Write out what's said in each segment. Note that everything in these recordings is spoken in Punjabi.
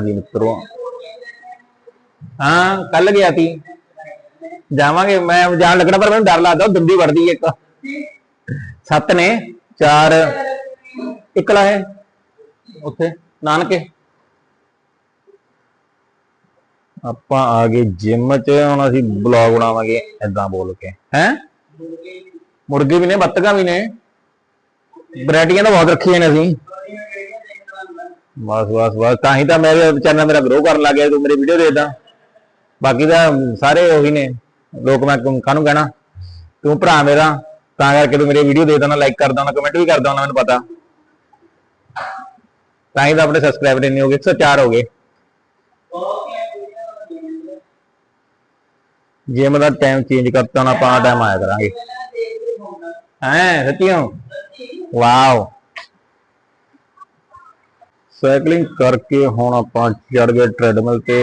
ਜੀ ਮਿੱਤਰੋ। ਹਾਂ ਕੱਲ ਗਿਆ ਸੀ। ਜਾਵਾਂਗੇ, ਮੈਂ ਜਾਣ ਲੱਗਣਾ, ਪਰ ਮੈਨੂੰ ਡਰ ਲੱਗਦਾ, ਉਹ ਦੰਦੀ ਵੜਦੀ ਹੈ ਇੱਕ। ਸੱਤ ਨੇ, ਚਾਰ ਇਕਲਾ ਹੈ ਉੱਥੇ, ਨਾਨਕੇ। ਆਪਾਂ ਆ ਗਏ ਜਿਮ 'ਚ, ਹੁਣ ਅਸੀਂ ਬਲੌਗ ਬਣਾਵਾਂਗੇ ਐਦਾਂ ਬੋਲ ਕੇ। ਹੈ? ਮੁਰਗੇ ਵੀ ਨੇ, ਬੱਤਕਾਂ ਵੀ ਨੇ। ਵੈਰਾਈਟੀਆਂ ਤਾਂ ਬਹੁਤ ਰੱਖੀਆਂ ਨੇ ਅਸੀਂ। ਬਸ ਬਸ ਬਸ। ਤਾਂ ਹੀ ਤਾਂ ਮੇਰੇ ਚੈਨਲ ਮੇਰਾ ਗਰੋ ਕਰਨ ਲੱਗ ਗਿਆ, ਤੂੰ ਮੇਰੀ ਵੀਡੀਓ ਦੇਖਦਾ। ਬਾਕੀ ਤਾਂ ਸਾਰੇ ਉਹੀ ਨੇ। ਲੋਕ ਮੈਂ ਕਾਹਨੂੰ ਕਹਿਣਾ? ਤੂੰ ਭਰਾ ਮੇਰਾ, ਤਾਂ ਕਰਕੇ ਤੂੰ ਮੇਰੀ ਵੀਡੀਓ ਦੇਖਦਾ, ਨਾ ਲਾਈਕ ਕਰਦਾ, ਨਾ ਕਮੈਂਟ ਵੀ ਕਰਦਾ ਨਾ ਮੈਨੂੰ ਪਤਾ। ਤਾਂ ਹੀ ਤਾਂ ਆਪਣੇ ਸਬਸਕ੍ਰਾਈਬਰ ਇੰਨੇ ਹੋ ਗਏ 104 ਹੋ ਗਏ। ਜਿਮ ਦਾ ਟਾਈਮ ਚੇਂਜ ਕਰਤਾ, ਹੁਣ ਆਪਾਂ ਟਾਈਮ ਆਇਆ ਕਰਾਂਗੇ। ਹੈ ਸੱਚੀਓ ਵਾਓ। ਸਾਈਕਲਿੰਗ ਕਰਕੇ ਹੁਣ ਆਪਾਂ ਚੜ ਗਏ ਟ੍ਰੈਡਮਿਲ ਤੇ।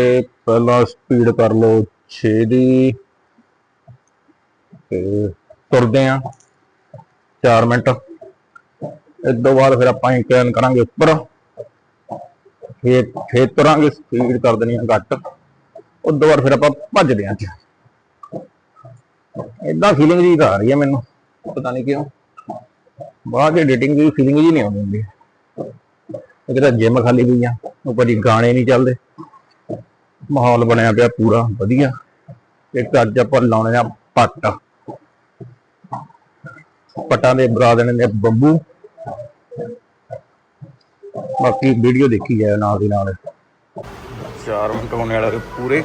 ਪਹਿਲਾਂ ਸਪੀਡ ਕਰ ਲਓ 6 ਦੀ ਤੇ ਤੁਰਦੇ ਆ 4 ਮਿੰਟ। ਇਸ ਤੋਂ ਬਾਅਦ ਫਿਰ ਆਪਾਂ ਇੰਕਲਾਈਨ ਕਰਾਂਗੇ ਉੱਪਰ। ਫੇਰ ਫੇਰ ਤੁਰਾਂਗੇ, ਸਪੀਡ ਕਰ ਦੇਣੀ ਆ ਘੱਟ। ਉਸ ਤੋਂ ਬਾਅਦ ਫਿਰ ਆਪਾਂ ਭੱਜਦੇ ਆਂ ਇਦਾਂ ਫੀਲਿੰਗ ਜੀ ਤਾਂ ਆ ਰਹੀ ਹੈ ਮੈਨੂੰ, ਪਤਾ ਨਹੀਂ ਕਿਉਂ। ਬਾਅਦ ਦੀ ਐਡੀਟਿੰਗ ਦੀ ਫੀਲਿੰਗ ਜੀ ਨਹੀਂ ਆਉਂਦੀ ਇੱਕ ਤਾਂ ਜਿਮ ਖਾਲੀ ਪਈ ਆ ਉੱਪਰ ਹੀ ਗਾਣੇ ਨਹੀਂ ਚੱਲਦੇ। ਮਾਹੌਲ ਬਣਿਆ ਪਿਆ ਪੂਰਾ, ਵਧੀਆ। ਇੱਕ ਅੱਜ ਆਪਾਂ ਲਾਉਣੇ ਆ ਪੱਟ। ਪੱਟਾਂ ਦੇ ਬਰਾ ਦੇਣੇ ਨੇ ਬੰਬੂ। ਬਾਕੀ ਵੀਡੀਓ ਦੇਖੀ ਜਾਏ ਨਾਲ ਦੀ ਨਾਲ। ਚਾਰ ਮਿੰਟ ਵਾਲੇ ਪੂਰੇ।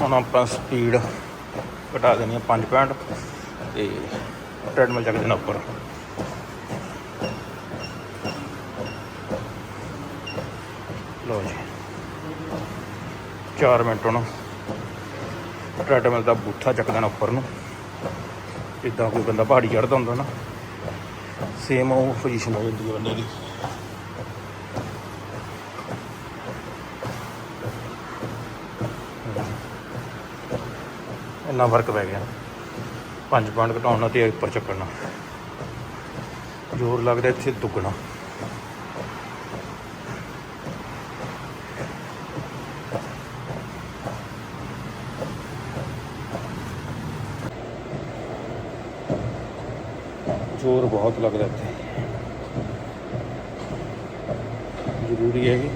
ਹੁਣ ਆਪਾਂ ਸਪੀਡ ਘਟਾ ਦੇਣੀ ਆ 5 ਪੁਆਇੰਟ। ਤੇ ਟ੍ਰੈਡਮਿਲ ਚੱਕ ਦੇਣਾ ਉੱਪਰ। ਲਓ ਜੀ। 4 ਮਿੰਟ ਹੁਣ। ਟ੍ਰੈਡਮਿਲ ਦਾ ਬੂਥਾ ਚੱਕ ਦੇਣਾ ਉੱਪਰ ਨੂੰ। ਜਿੱਦਾਂ ਕੋਈ ਬੰਦਾ ਪਹਾੜੀ ਚੜਦਾ ਹੁੰਦਾ ਨਾ। ਸੇਮ ਉਹ ਪੋਜੀਸ਼ਨ ਹੋ ਜਾਂਦੀ ਹੈ ਬੰਦੇ ਦੀ। ਇੰਨਾ ਫ਼ਰਕ ਪੈ ਗਿਆ। 5 ਪੁਆਇੰਟ ਘਟਾਉਣਾ ਤੇ ਉੱਪਰ ਚੱਕਣਾ ਜ਼ੋਰ ਲੱਗਦਾ ਇੱਥੇ ਦੁੱਗਣਾ। ਜ਼ੋਰ ਬਹੁਤ ਲੱਗਦਾ ਇੱਥੇ। ਜ਼ਰੂਰੀ ਹੈ ਕਿ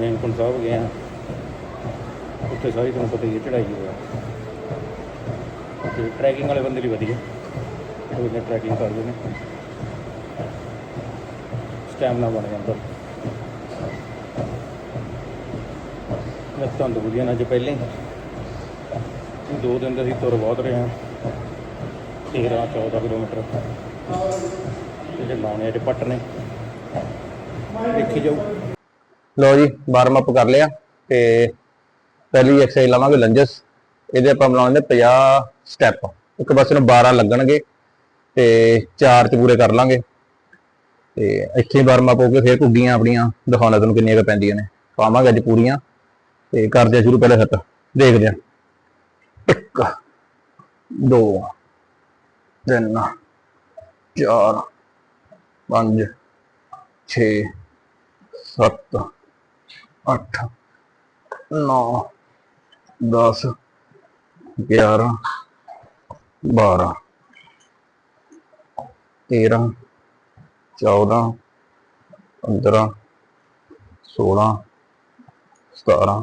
ਰੇਨਕੁੰਟ ਸਾਹਿਬ ਗਏ ਆ। ਉੱਥੇ ਸਾਰੀ ਤੁਹਾਨੂੰ ਪਤਾ ਹੀ ਹੈ ਚੜਾਈ ਹੋਇਆ ਤੇ ਟਰੈਕਿੰਗ ਵਾਲੇ ਬੰਦੇ ਲਈ ਵਧੀਆ। ਉਹ ਨੇ ਟਰੈਕਿੰਗ ਕਰਦੇ ਨੇ। ਸਟੈਮਨਾ ਬਣ ਜਾਂਦਾ ਤੁਹਾਨੂੰ ਦੁਖਦੀਆਂ ਨਾ ਅੱਜ ਪਹਿਲੇ ਦੋ ਦਿਨ ਦਾ ਅਸੀਂ ਤੁਰ ਬਹੁਤ ਰਹੇ ਹਾਂ। 13 14 ਕਿਲੋਮੀਟਰ। ਜਿਹੜੇ ਲਾਉਣੇ ਅੱਜ ਪੱਟ ਨੇ, ਦੇਖੀ ਜਾਓ ਲਓ ਜੀ ਵਾਰਮ ਅਪ ਕਰ ਲਿਆ ਤੇ ਪਹਿਲੀ ਐਕਸਰਸਾਈਜ਼ ਲਾਵਾਂਗੇ ਲੰਜਸ ਇਹਦੇ ਆਪਾਂ ਬਣਾਉਣੇ 50 ਸਟੈਪ ਇੱਕ ਪਾਸੇ ਨੂੰ 12 ਲੱਗਣਗੇ ਤੇ ਚਾਰ ਚ ਪੂਰੇ ਕਰ ਲਾਂਗੇ। ਤੇ ਇੱਥੇ ਵਾਰਮ ਅਪ ਹੋ ਕੇ ਫਿਰ ਘੁੱਗੀਆਂ ਆਪਣੀਆਂ ਦਿਖਾਉਣਾ ਤੁਹਾਨੂੰ ਕਿੰਨੀਆਂ ਕੁ ਪੈਂਦੀਆਂ ਨੇ। ਪਾਵਾਂਗੇ ਅੱਜ ਪੂਰੀਆਂ ਤੇ ਕਰਦੇ ਆ ਸ਼ੁਰੂ ਪਹਿਲੇ ਸੱਤ ਦੇਖਦੇ ਆ ਇੱਕ, ਦੋ, ਤਿੰਨ, ਚਾਰ, ਪੰਜ, ਛੇ, ਸੱਤ, ਅੱਠ, ਨੌ, ਦਸ, ਗਿਆਰਾਂ, ਬਾਰਾਂ, ਤੇਰਾਂ, ਚੌਦਾਂ, ਪੰਦਰਾਂ, ਸੋਲਾਂ, ਸਤਾਰਾਂ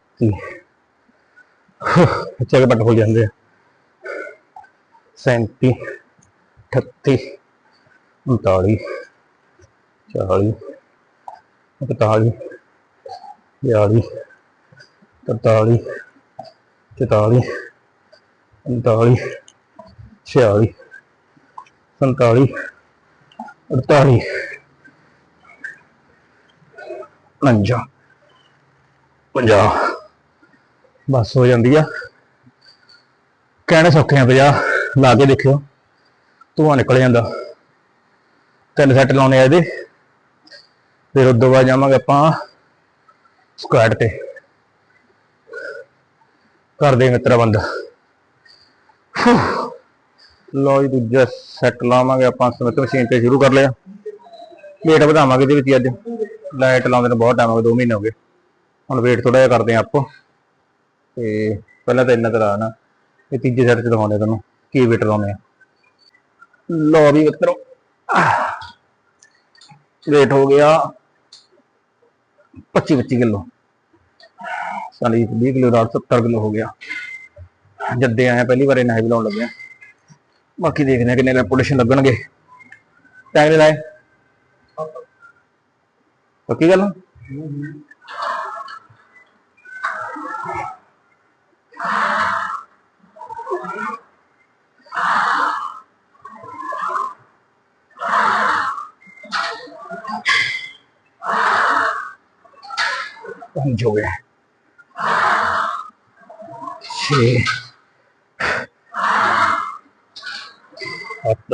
कि अच्छे घट हो जाते हैं सैंती ਉਨਤਾਲੀ, ਚਾਲੀ, ਇਕਤਾਲੀ, ਬਿਆਲੀ, ਤਰਤਾਲੀ, ਚਤਾਲੀ ਪੰਤਾਲੀ ਛਿਆਲੀ, ਸੰਤਾਲੀ, ਅੜਤਾਲੀ। ਪੰਜਾਹ ਪੰਜਾਹ। ਬਸ ਹੋ ਜਾਂਦੀ ਆ। ਕਹਿਣੇ ਸੌਖੇ ਆ 50 ਲਾ ਕੇ ਦੇਖਿਓ। ਧੂਆਂ ਨਿਕਲ ਜਾਂਦਾ। ਤਿੰਨ ਸੈੱਟ ਲਾਉਣੇ ਆ ਇਹਦੇ। ਫਿਰ ਉਦੋਂ ਬਾਅਦ ਜਾਵਾਂਗੇ ਆਪਾਂ ਸਕੁਐਡ ਤੇ। ਕਰਦੇ ਮਿੱਤਰਾ ਬੰਦ ਲੋ ਜੀ, ਦੂਜਾ ਸੈੱਟ ਲਾਵਾਂਗੇ ਆਪਾਂ। ਸਮਿਤ ਮਸ਼ੀਨ ਤੇ ਸ਼ੁਰੂ ਕਰ ਲਿਆ। ਵੇਟ ਵਧਾਵਾਂਗੇ ਇਹਦੇ ਵਿੱਚ ਅੱਜ। ਲਾਈਟ ਲਾਉਂਦੇ ਨੂੰ ਬਹੁਤ ਟਾਈਮ ਹੋ ਗਿਆ 2 ਮਹੀਨੇ ਹੋ ਗਏ। ਹੁਣ ਵੇਟ ਥੋੜਾ ਜਿਹਾ ਕਰਦੇ ਆਂ ਆਪੋ। ਤੇ ਪਹਿਲਾਂ ਤਾਂ ਇੰਨਾ ਤਰ੍ਹਾਂ ਨਾ। ਇਹ ਤੀਜੇ ਸੈੱਟ 'ਚ ਦਿਖਾਉਂਦੇ ਤੁਹਾਨੂੰ, ਕੀ ਵੇਟ ਲਾਉਂਦੇ ਆ। ਲੋ ਵੀ ਮਿੱਤਰੋ ਵੇਟ ਹੋ ਗਿਆ 25 25 ਕਿਲੋ। ਸਾਲੀ 20 ਕਿਲੋ ਦਾ 70 ਕਿਲੋ ਹੋ ਗਿਆ। ਜੱਦੇ ਆਇਆ ਪਹਿਲੀ ਵਾਰ ਇਹਨਾਂ ਹੈਵੀ ਲਾਉਣ ਲੱਗਿਆ ਬਾਕੀ ਦੇਖਦੇ ਆ ਕਿੰਨੇ ਰੈਪੂਟੇਸ਼ਨ ਲੱਗਣਗੇ। ਟਾਈਮ ਲਾਏ। ਪੱਕੀ ਗੱਲ ਪੰਜ ਹੋ। ਗਿਆ ਛੇ। ਅੱਠ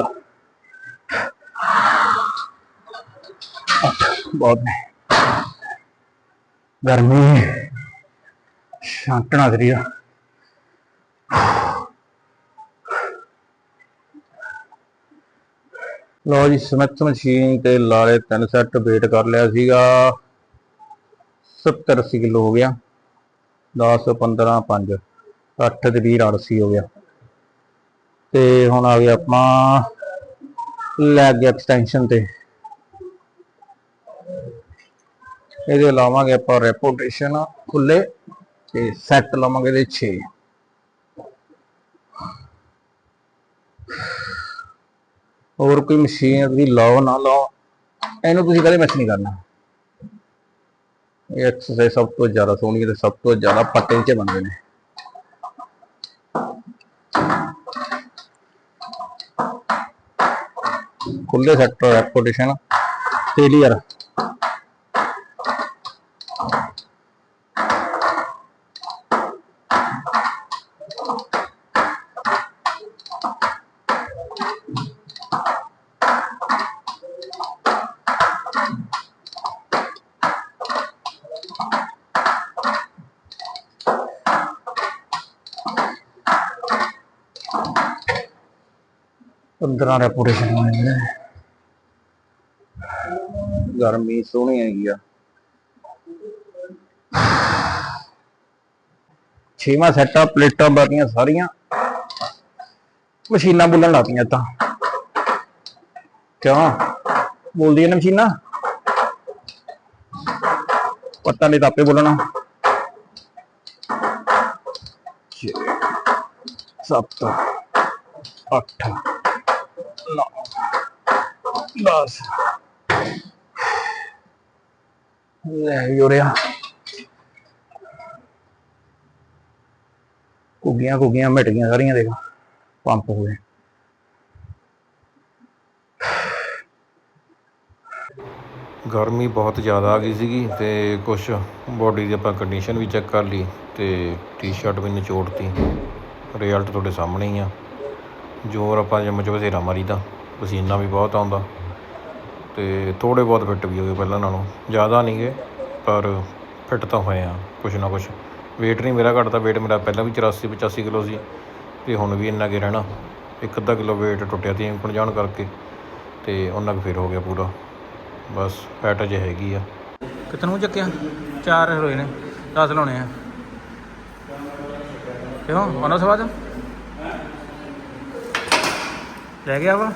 ਬਹੁਤ ਨੇ। ਗਰਮੀ। ਸ਼ਾਂਤਣਾ ਸਰੀਰ। ਲੋ ਜੀ ਸਮਿਥ ਮਸ਼ੀਨ ਤੇ ਲਾਲੇ ਤਿੰਨ ਸੈੱਟ ਵੇਟ ਕਰ ਲਿਆ ਸੀਗਾ। 70 80 ਕਿਲੋ ਹੋ ਗਿਆ। 10 15 5 8 ਤੇ 20 80 ਹੋ ਗਿਆ। ਤੇ ਹੁਣ ਆ ਗਿਆ ਆਪਾਂ ਲੈਗ ਐਕਸਟੈਂਸ਼ਨ ਤੇ। ਇਹਦੇ ਲਾਵਾਂਗੇ ਆਪਾਂ ਰੈਪੋਟੇਸ਼ਨ ਖੁੱਲੇ ਤੇ ਸੈੱਟ ਲਾਵਾਂਗੇ ਇਹਦੇ 6 ਹੋਰ ਕੋਈ ਮਸ਼ੀਨ ਦੀ ਲਾਓ ਨਾ ਲਾਓ। ਇਹਨੂੰ ਤੁਸੀਂ ਕਦੇ ਮਿਸ ਨਹੀਂ ਕਰਨਾ। ਇਹ ਐਕਸਰਸਾਈਜ਼ ਸਭ ਤੋਂ ਜ਼ਿਆਦਾ ਸੋਹਣੀ ਤੇ ਸਭ ਤੋਂ ਜ਼ਿਆਦਾ ਪੱਟੇ 'ਚ ਬਣਦੇ ਨੇ। ਖੁੱਲੇ ਸੈਕਟਰ ਰੈਪੋਟੇਸ਼ਨ ਫੇਲੀਅਰ ਪੰਦਰਾਂ ਰੈਪੋਟੇਸ਼ਨ ਹੋਣੀ ਹੈ ਗਰਮੀ ਸੋਹਣੀ ਹੈਗੀ ਆ। ਛੇਵਾਂ ਸੈੱਟ ਆ ਪਲੇਟਾਂ ਬਾਰੀਆਂ ਸਾਰੀਆਂ। ਮਸ਼ੀਨਾਂ ਬੋਲਣ ਲਾਤੀਆਂ ਤਾਂ। ਕਿਉਂ? ਬੋਲਦੀਆਂ ਨੇ ਮਸ਼ੀਨਾਂ। ਪਤਾ ਨਹੀਂ ਤਾਂ ਆਪੇ ਬੋਲਣਾ ਸੱਤ ਅੱਠ। ਦਸ ਲੈ ਯੋਰਿਆ ਕੁੱਗੀਆਂ ਕੁੱਗੀਆਂ ਮਿਟ ਗਈਆਂ ਸਾਰੀਆਂ ਦੇਖ ਪੰਪ ਹੋ ਗਏ ਗਰਮੀ ਬਹੁਤ ਜ਼ਿਆਦਾ ਆ ਗਈ ਸੀਗੀ ਤੇ ਕੁਝ ਬੋਡੀ ਦੀ ਆਪਾਂ ਕੰਡੀਸ਼ਨ ਵੀ ਚੈੱਕ ਕਰ ਲਈ ਤੇ ਟੀ-ਸ਼ਰਟ ਵੀ ਨਿਚੋੜਤੀ। ਰਿਜ਼ਲਟ ਤੁਹਾਡੇ ਸਾਹਮਣੇ ਹੀ ਆ। ਜੋਰ ਆਪਾਂ ਜਿੰਮ 'ਚ ਬਥੇਰਾ ਮਾਰੀਦਾ। ਪਸੀਨਾ ਵੀ ਬਹੁਤ ਆਉਂਦਾ। ਅਤੇ ਥੋੜ੍ਹੇ ਬਹੁਤ ਫਿੱਟ ਵੀ ਹੋ ਗਏ ਪਹਿਲਾਂ ਨਾਲੋਂ, ਜ਼ਿਆਦਾ ਨਹੀਂ ਗਏ, ਪਰ ਫਿੱਟ ਤਾਂ ਹੋਏ ਹਾਂ ਕੁਛ ਨਾ ਕੁਛ। ਵੇਟ ਨਹੀਂ ਮੇਰਾ ਘਟਦਾ ਵੇਟ ਮੇਰਾ ਪਹਿਲਾਂ ਵੀ 84 85 ਕਿਲੋ ਸੀ ਅਤੇ ਹੁਣ ਵੀ ਇੰਨਾ ਕੁ ਰਹਿਣਾ। ਇੱਕ ਅੱਧਾ ਕਿਲੋ ਵੇਟ ਟੁੱਟਿਆ ਤੀ ਇੰਕਣ ਜਾਣ ਕਰਕੇ ਅਤੇ ਉਹਨਾਂ ਕੁ ਫਿਰ ਹੋ ਗਿਆ ਪੂਰਾ। ਬਸ ਫੈਟ ਅਜੇ ਹੈਗੀ ਆ। ਕਿਤਨ ਮੂੰਹ ਚੱਕਿਆ? ਚਾਰ ਹੋਏ ਨੇ 10 ਲਾਉਣੇ ਆ। ਕਿਉਂ? ਉਹਨਾਂ ਸਵਾਦ? ਲੈ ਗਿਆ ਵਾ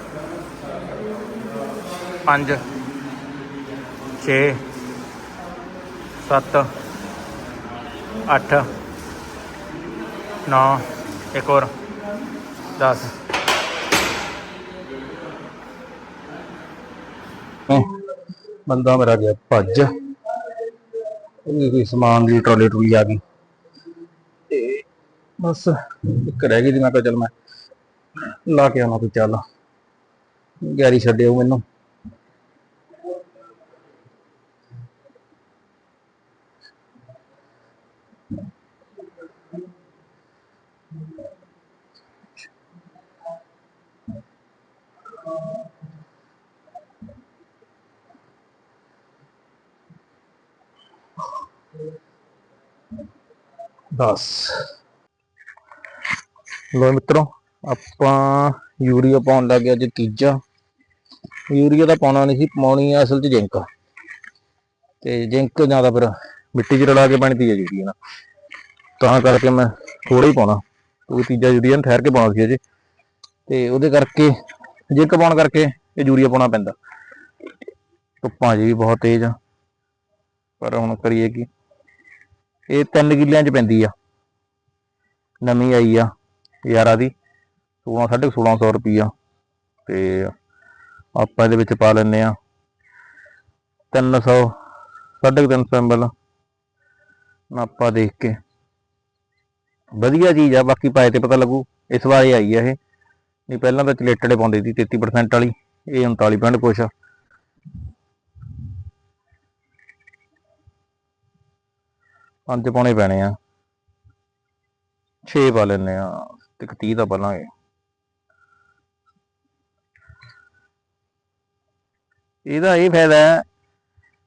5 6 7 8 9 ਇੱਕ ਹੋਰ 10 ਬੰਦਾ ਮੇਰਾ ਗਿਆ ਭੱਜ। ਇਹ ਕੋਈ ਸਮਾਨ ਦੀ ਟਰਾਲੀ ਟਰੂਲੀ ਆ ਗਈ। ਤੇ ਬਸ ਇੱਕ ਰਹਿ ਗਈ ਸੀ ਮੈਂ ਕਿਹਾ ਚੱਲ ਮੈਂ ਲਾ ਕੇ ਆਉਣਾ ਕੋਈ ਚੱਲ। ਗੈਰੀ ਛੱਡਿਓ ਮੈਨੂੰ। 10 ਲੋ ਮਿੱਤਰੋ, ਆਪਾਂ ਯੂਰੀਆ ਪਾਉਣ ਲੱਗ ਗਿਆ ਅੱਜ ਤੀਜਾ। ਯੂਰੀਆ ਤਾਂ ਪਾਉਣਾ ਨਹੀਂ ਸੀ, ਪਾਉਣੀ ਆ ਅਸਲ 'ਚ ਜਿੰਕ। ਤੇ ਜਿੰਕ ਜ਼ਿਆਦਾ ਫਿਰ ਮਿੱਟੀ 'ਚ ਰਲਾ ਕੇ ਬਣਦੀ ਹੈ ਯੂਰੀਆ ਨਾਲ ਤਾਂ ਕਰਕੇ ਮੈਂ ਥੋੜਾ ਹੀ ਪਾਉਣਾ। ਕਿਉਂਕਿ ਤੀਜਾ ਯੂਰੀਆ ਨੂੰ ਠਹਿਰ ਕੇ ਪਾਉਣਾ ਸੀ ਅਜੇ। ਤੇ ਉਹਦੇ ਕਰਕੇ, ਜਿੰਕ ਪਾਉਣ ਕਰਕੇ ਇਹ ਯੂਰੀਆ ਪਾਉਣਾ ਪੈਂਦਾ। ਧੁੱਪਾਂ ਜੀ ਵੀ ਬਹੁਤ ਤੇਜ਼ ਆ। ਪਰ ਹੁਣ ਕਰੀਏ ਕੀ? ਇਹ 3 ਕਿੱਲਿਆਂ 'ਚ ਪੈਂਦੀ ਆ। ਨਵੀਂ ਆਈ ਆ ਯਾਰਾ ਦੀ। 16 1650 ਰੁਪਈਆ। ਤੇ ਆਪਾਂ ਇਹਦੇ ਵਿੱਚ ਪਾ ਲੈਨੇ ਆ। 300 350 ਐਮਐਲ ਆਪਾਂ ਦੇਖ ਕੇ। ਵਧੀਆ ਚੀਜ਼ ਆ, ਬਾਕੀ ਪਾਏ ਤੇ ਪਤਾ ਲੱਗੂ। ਇਸ ਵਾਰ ਇਹ ਆਈ ਆ ਇਹ। ਨਹੀਂ, ਪਹਿਲਾਂ ਤਾਂ ਚਲੇਟੜੇ ਪਾਉਂਦੇ ਸੀ 33% ਵਾਲੀ। ਇਹ 39 ਕੁਛ ਆ। ਪੰਜ ਪਾਉਣੇ ਪੈਣੇ ਆ। 6 ਪਾ ਲੈਨੇ ਆ, ਤੇ ਇੱਕ 30 ਦਾ ਪਾ ਲਾਂਗੇ ਇਹਦਾ ਇਹ ਫਾਇਦਾ ਹੈ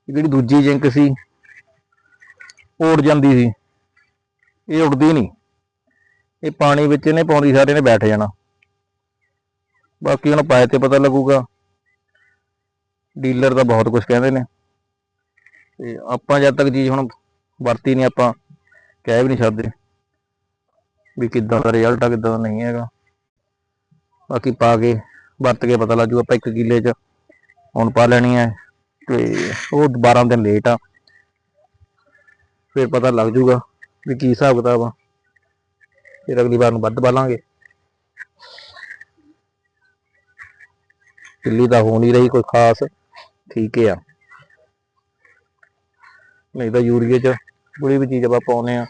ਜਿਹੜੀ ਦੂਜੀ ਜਿੰਕ ਸੀ, ਉਹ ਉੜ ਜਾਂਦੀ ਸੀ। ਇਹ ਉੜਦੀ ਨਹੀਂ। ਇਹ ਪਾਣੀ ਵਿੱਚ ਇਹਨੇ ਪਾਉਂਦੀ, ਸਾਰੇ ਨੇ ਬੈਠ ਜਾਣਾ। ਬਾਕੀ ਹੁਣ ਪਾਏ ਤੇ ਪਤਾ ਲੱਗੂਗਾ। ਡੀਲਰ ਤਾਂ ਬਹੁਤ ਕੁਝ ਕਹਿੰਦੇ ਨੇ। ਤੇ ਆਪਾਂ ਜਦ ਤੱਕ ਚੀਜ਼ ਹੁਣ ਵਰਤੀ ਨਹੀਂ ਆਪਾਂ, ਕਹਿ ਵੀ ਨਹੀਂ ਸਕਦੇ ਵੀ ਕਿੱਦਾਂ ਦਾ ਰਿਜ਼ਲਟ ਆ, ਕਿੱਦਾਂ ਦਾ ਨਹੀਂ ਹੈਗਾ। ਬਾਕੀ ਪਾ ਕੇ, ਵਰਤ ਕੇ ਪਤਾ ਲੱਗੂ ਆਪਾਂ ਇੱਕ ਕਿੱਲੇ 'ਚ ਹੁਣ ਪਾ ਲੈਣੀ ਹੈ ਤੇ ਉਹ 12 ਦਿਨ ਲੇਟ ਆ। ਫਿਰ ਪਤਾ ਲੱਗ ਜੂਗਾ ਵੀ ਕੀ ਹਿਸਾਬ ਕਿਤਾਬ ਆ। ਫਿਰ ਅਗਲੀ ਵਾਰ ਨੂੰ ਵੱਧ ਪਾ ਲਾਂਗੇ। ਕਿੱਲੀ ਤਾਂ ਹੋ ਨਹੀਂ ਰਹੀ ਕੋਈ ਖਾਸ, ਠੀਕ ਆ। ਨਹੀਂ ਤਾਂ ਯੂਰੀਏ ਚ ਕੋਈ ਵੀ ਚੀਜ਼ ਆਪਾਂ ਪਾਉਨੇ ਆ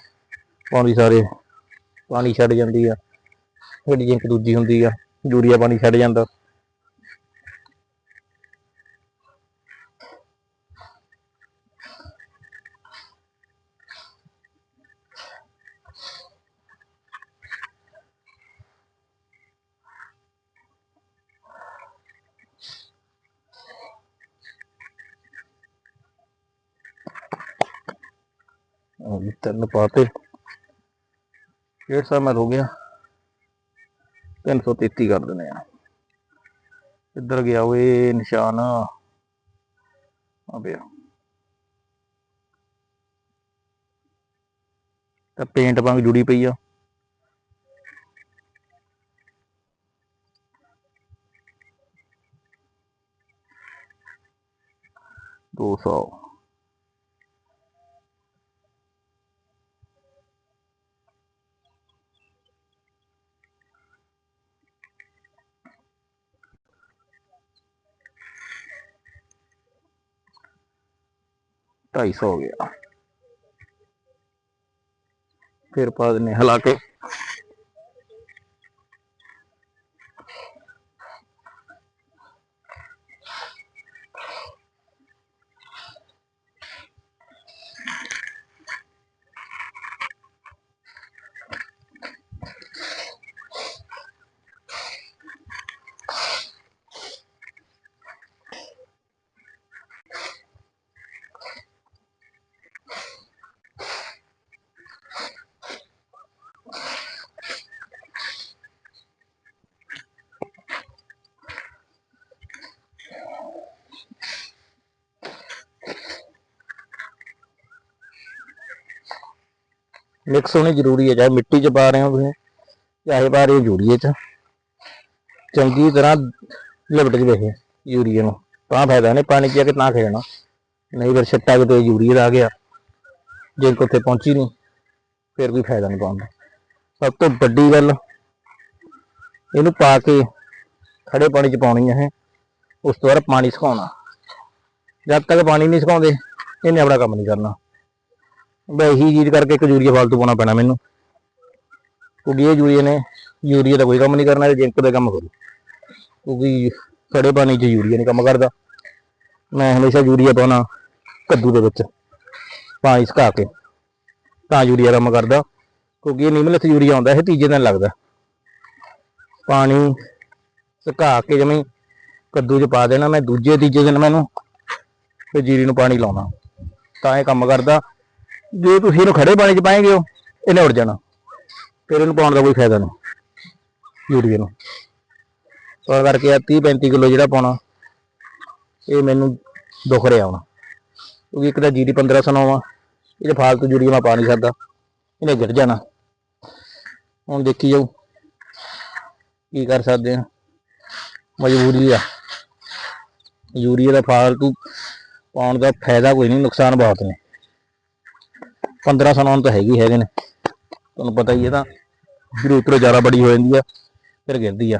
ਪਾਉਂਦੀ ਸਾਰੇ, ਪਾਣੀ ਛੱਡ ਜਾਂਦੀ ਆ, ਜਿਹੜੀ ਜਿੰਕ ਦੂਜੀ ਹੁੰਦੀ ਆ, ਯੂਰੀਆ ਪਾਣੀ ਛੱਡ ਜਾਂਦਾ। ਉਹ ਤਿੰਨ ਪਾਤੇ 150 ਮਿੰਟ ਹੋ ਗਿਆ। 333 ਕਰ ਦਿੰਦੇ ਆ। ਇੱਧਰ ਗਿਆ ਓਏ ਨਿਸ਼ਾਨ? ਆ ਪਿਆ। ਤਾਂ ਪੇਂਟ ਵਾਂਗ ਜੁੜੀ ਪਈ ਆ। ਦੋ ਸੌ। ਢਾਈ ਸੌ ਹੋ ਗਿਆ। ਫਿਰ ਪਾ ਦਿੰਨੇ ਹਿਲਾ ਕੇ। ਮਿਕਸ ਹੋਣੀ ਜ਼ਰੂਰੀ ਹੈ, ਚਾਹੇ ਮਿੱਟੀ 'ਚ ਪਾ ਰਹੇ ਹੋ ਤੁਸੀਂ, ਚਾਹੇ ਪਾ ਰਹੇ ਹੋ ਯੂਰੀਏ 'ਚ। ਚੰਗੀ ਤਰ੍ਹਾਂ ਲਿਪਟ ਕੇ ਦੇਖੇ ਯੂਰੀਏ ਨੂੰ, ਤਾਂ ਫਾਇਦਾ ਨੇ ਪਾਣੀ 'ਚ ਜਾ ਕੇ ਤਾਂ ਖੇਡਣਾ ਨਹੀਂ ਫਿਰ ਛੱਟਾ ਕਿਤੇ ਯੂਰੀਏ ਦਾ ਆ ਗਿਆ, ਜੇ ਉੱਥੇ ਪਹੁੰਚੀ ਨਹੀਂ, ਫਿਰ ਵੀ ਫਾਇਦਾ ਨਹੀਂ ਪਾਉਂਦਾ ਸਭ ਤੋਂ ਵੱਡੀ ਗੱਲ, ਇਹਨੂੰ ਪਾ ਕੇ ਖੜੇ ਪਾਣੀ 'ਚ ਪਾਉਣੀ ਹੈ, ਉਸ ਤੋਂ ਬਾਅਦ ਪਾਣੀ ਸੁਕਾਉਣਾ। ਜਦ ਤੱਕ ਪਾਣੀ ਨਹੀਂ ਸੁਕਾਉਂਦੇ, ਇਹਨੇ ਆਪਣਾ ਕੰਮ ਨਹੀਂ ਕਰਨਾ। ਬਈ ਇਹੀ ਚੀਜ਼ ਕਰਕੇ ਇੱਕ ਯੂਰੀਆ ਫਾਲਤੂ ਪਾਉਣਾ ਪੈਣਾ ਮੈਨੂੰ। ਕਿਉਂਕਿ ਇਹ ਯੂਰੀਆ ਨੇ, ਯੂਰੀਆ ਦਾ ਕੋਈ ਕੰਮ ਨਹੀਂ ਕਰਨਾ, ਇਹ ਜਿੰਕ ਦਾ ਕੰਮ ਕਰੂ। ਕਿਉਂਕਿ ਖੜੇ ਪਾਣੀ 'ਚ ਯੂਰੀਆ ਨਹੀਂ ਕੰਮ ਕਰਦਾ। ਮੈਂ ਹਮੇਸ਼ਾ ਯੂਰੀਆ ਪਾਉਣਾ ਕੱਦੂ ਦੇ ਵਿੱਚ, ਪਾਣੀ ਸੁਕਾ ਕੇ, ਤਾਂ ਯੂਰੀਆ ਕੰਮ ਕਰਦਾ। ਕਿਉਂਕਿ ਇਹ ਨਿਮਲਤ ਯੂਰੀਆ ਆਉਂਦਾ, ਇਹ ਤੀਜੇ ਦਿਨ ਲੱਗਦਾ। ਪਾਣੀ ਸੁਕਾ ਕੇ ਜਿਵੇਂ ਕੱਦੂ 'ਚ ਪਾ ਦੇਣਾ, ਮੈਂ ਦੂਜੇ ਤੀਜੇ ਦਿਨ ਮੈਨੂੰ ਫਿਰ ਜੀਰੀ ਨੂੰ ਪਾਣੀ ਲਾਉਣਾ। ਤਾਂ ਇਹ ਕੰਮ ਕਰਦਾ। ਜੇ ਤੁਸੀਂ ਇਹਨੂੰ ਖੜੇ ਪਾਣੀ 'ਚ ਪਾਏਗੇ ਹੋ ਇਹਨੇ ਉੜ ਜਾਣਾ। ਫਿਰ ਇਹਨੂੰ ਪਾਉਣ ਦਾ ਕੋਈ ਫਾਇਦਾ ਨਹੀਂ, ਯੂਰੀਏ ਨੂੰ। ਤਾਂ ਕਰਕੇ ਆ 30 35 ਕਿਲੋ ਜਿਹੜਾ ਪਾਉਣਾ, ਇਹ ਮੈਨੂੰ ਦੁੱਖ ਰਿਹਾ ਹੁਣ। ਕਿਉਂਕਿ ਇੱਕ ਤਾਂ ਜੀਡੀ 1509 ਆ ਇਹਦੇ ਫਾਲਤੂ ਯੂਰੀਆ ਮੈਂ ਪਾ ਨਹੀਂ ਸਕਦਾ, ਇਹਨੇ ਗਿਰ ਜਾਣਾ। ਹੁਣ ਦੇਖੀ ਜਾਊ, ਕੀ ਕਰ ਸਕਦੇ ਆ। ਮਜਬੂਰੀ ਆ। ਯੂਰੀਆ ਦਾ ਫਾਲਤੂ ਪਾਉਣ ਦਾ ਫਾਇਦਾ ਕੋਈ ਨਹੀਂ, ਨੁਕਸਾਨ ਬਹੁਤ ਨੇ। 1509 ਤਾਂ ਹੈਗੀ, ਹੈਗੇ ਨੇ। ਤੁਹਾਨੂੰ ਪਤਾ ਹੀ ਹੈ ਤਾਂ ਫਿਰ ਉਤਰੋ ਜ਼ਿਆਦਾ ਬੜੀ ਹੋ ਜਾਂਦੀ ਆ, ਫਿਰ ਗਿਰਦੀ ਆ।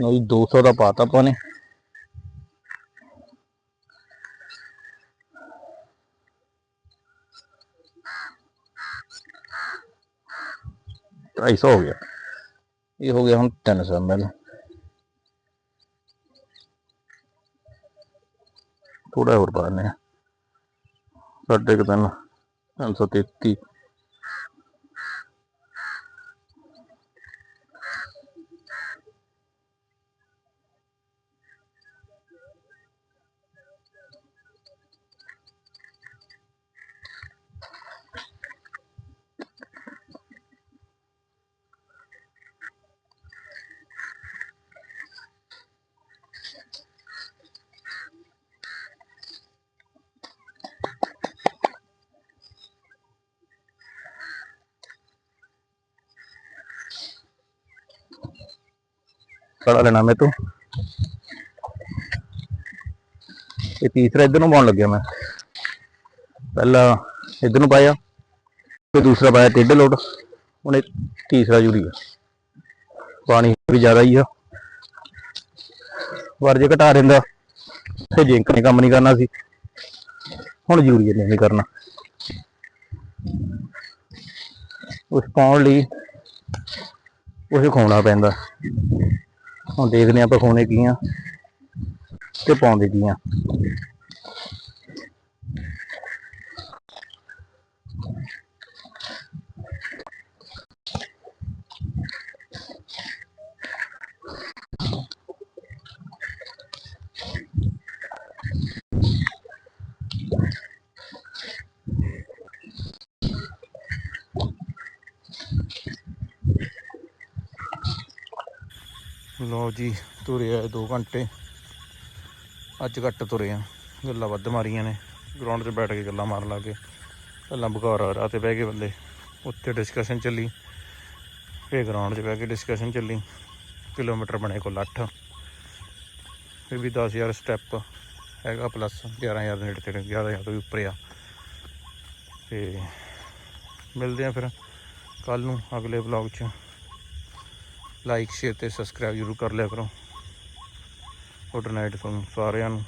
ਲਓ ਜੀ 200 ਦਾ ਪਾਤਾ ਆਪਾਂ ਨੇ। ਢਾਈ ਸੌ ਹੋ ਗਿਆ। ਇਹ ਹੋ ਗਿਆ ਹੁਣ 300 ml ਥੋੜਾ ਹੋਰ ਪਾ ਦਿੰਦੇ ਆ। ਸਾਡੇ ਕੁ ਤਿੰਨ 333 ਕੜਾ ਲੈਣਾ ਮੈਂ ਤੂੰ। ਇਹ ਤੀਸਰਾ ਇਧਰ ਨੂੰ ਪਾਉਣ ਲੱਗਿਆ ਮੈਂ। ਪਹਿਲਾ ਇਧਰ ਨੂੰ ਪਾਇਆ ਤੇ ਦੂਸਰਾ ਪਾਇਆ ਟੇਢੇ ਲੋਟ। ਹੁਣ ਇਹ ਤੀਸਰਾ ਯੂਰੀਆ ਪਾਣੀ ਵੀ ਜ਼ਿਆਦਾ ਹੀ ਆ। ਵਰ ਜੇ ਘਟਾ ਦਿੰਦਾ, ਤੇ ਜਿੰਕ ਨੇ ਕੰਮ ਨਹੀਂ ਕਰਨਾ ਸੀ। ਹੁਣ ਯੂਰੀਆ ਨੇ ਨਹੀਂ ਕਰਨਾ। ਉਸ ਪਾਉਣ ਲਈ, ਉਹ ਖਾਣਾ ਪੈਂਦਾ। ਹੁਣ ਦੇਖਦੇ ਹਾਂ ਪਖਾਉਣੇ ਕੀ ਆ ਤੇ ਪਾਉਂਦੇ ਕੀ ਆ ਲੋ ਜੀ, ਤੁਰੇ ਆ 2 ਘੰਟੇ। ਅੱਜ ਘੱਟ ਤੁਰੇ ਆ। ਗੱਲਾਂ ਵੱਧ ਮਾਰੀਆਂ ਨੇ। ਗਰਾਊਂਡ 'ਚ ਬੈਠ ਕੇ ਗੱਲਾਂ ਮਾਰਨ ਲੱਗੇ ਗੱਲਾਂ ਬੁਖਾਰ ਆ ਰਾਤੇ ਬਹਿ ਗਏ ਬੰਦੇ। ਉੱਥੇ ਡਿਸਕਸ਼ਨ ਚੱਲੀ। ਫੇਰ ਗਰਾਊਂਡ 'ਚ ਬਹਿ ਕੇ ਡਿਸਕਸ਼ਨ ਚੱਲੀ। ਕਿਲੋਮੀਟਰ ਬਣੇ ਕੋਲ 8 ਫਿਰ ਵੀ 10000 ਸਟੈਪ ਹੈਗਾ ਪਲੱਸ 11000 ਦੇ ਨੇੜੇ ਤੇੜੇ 11000 ਤੋਂ ਵੀ ਉੱਪਰ ਆ। ਤੇ ਮਿਲਦੇ ਆ ਫਿਰ ਕੱਲ ਨੂੰ ਅਗਲੇ ਵਲੌਗ 'ਚ। ਲਾਈਕ ਸ਼ੇਅਰ ਤੇ ਸਬਸਕ੍ਰਾਈਬ ਜ਼ਰੂਰ ਕਰ ਲਿਆ ਕਰੋ। ਗੁੱਡ ਨਾਈਟ ਤੁਹਾਨੂੰ ਸਾਰਿਆਂ ਨੂੰ।